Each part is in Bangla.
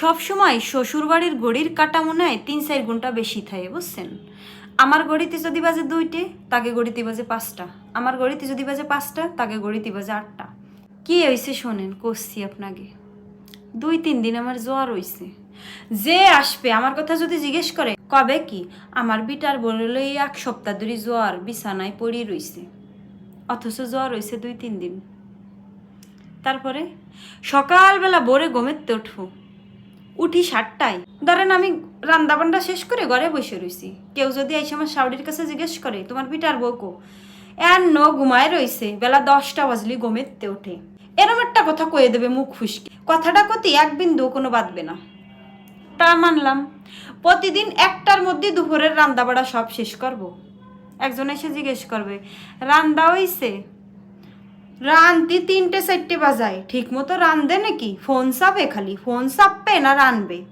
সবসময় শ্বশুরবাড়ির ঘড়ির কাটা মনে হয় তিন, চার ঘণ্টা বেশি থাকে, বুঝছেন? আমার ঘড়িতে যদি বাজে দুইটে, তাকে ঘড়িতে বাজে পাঁচটা। আমার ঘড়িতে যদি বাজে পাঁচটা, তাকে ঘড়িতে বাজে আটটা। কি হয়েছে শোনেন করছি আপনাকে। দুই, তিন দিন আমার জ্বর হইছে। যে আসবে, আমার কথা যদি জিজ্ঞেস করে, কবে কি? আমার বিটার বললে এক সপ্তাহ ধরে জ্বর, বিছানায় পড়ি রইছে। অথচ জ্বর হইছে দুই, তিন দিন। তারপরে সকালবেলা ভোরে ঘুমেতে উঠবো। উঠি সাতটায়। ধরেন আমি রান্না বান্না শেষ করে ঘরে বসে রইছি। কেউ যদি এই সময় শাওড়ির কাছে জিজ্ঞেস করে, তোমার পিটার বউকো এর ন ঘুমায় রইছে, বেলা দশটা বাজলি ঘুমেতে ওঠে এরম একটা কথা কয়ে দেবে মুখ ফুসকে। কথাটা কতি এক বিন্দু কোনো বাঁধবে না। তা মানলাম। প্রতিদিন একটার মধ্যে দুপুরের রান্না বাড়া সব শেষ করব। একজন এসে জিজ্ঞেস করবে রান্দা হইছে? রানতি তিনটে চারটে বাজায়। ঠিক মতো রান্ধে নাকি? ফোন চাপে খালি। ফোন চাপবে না রানবে?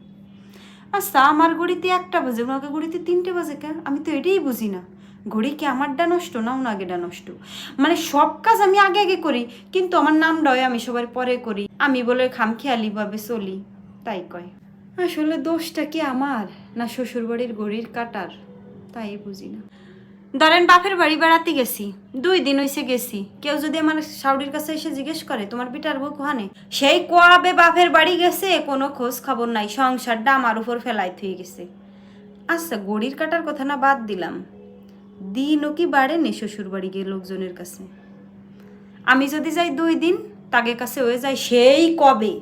আচ্ছা আমার ঘড়িতে একটা বাজে, ওনাকে ঘড়িতে তিনটে বাজে কে আমি তো এটাই বুঝি না। ঘড়ি কি আমারটা নষ্ট না ওনাগেটা নষ্ট? মানে সব কাজ আমি আগে আগে করি, কিন্তু আমার নামটাও আমি সবার পরে করি। আমি বলে খামখেয়ালিভাবে চলি। তাই কয়। আসলে দোষটা কি আমার? না শ্বশুরবাড়ির ঘড়ির কাটার? তাই বুঝি না। ধরেন বাপের বাড়ি বেড়াতে গেছি, দুই দিন হইছে গেছি। কেউ যদি আমার শাউরির কাছে এসে জিজ্ঞেস করে, তোমার পিটার বউ কোহানে? সেই কোয়াবে বাপের বাড়ি গেছে, কোনো খোঁজ খবর নাই, সংসারটা আমার উপর ফেলাই থুয়ে গেছে। আচ্ছা গড়ির কাটার কথা না বাদ দিলাম। দিনও কি বাড়েনি শ্বশুর বাড়ি গিয়ে লোকজনের কাছে? আমি যদি যাই দুই দিন তাদের কাছে হয়ে যায় সেই কবে?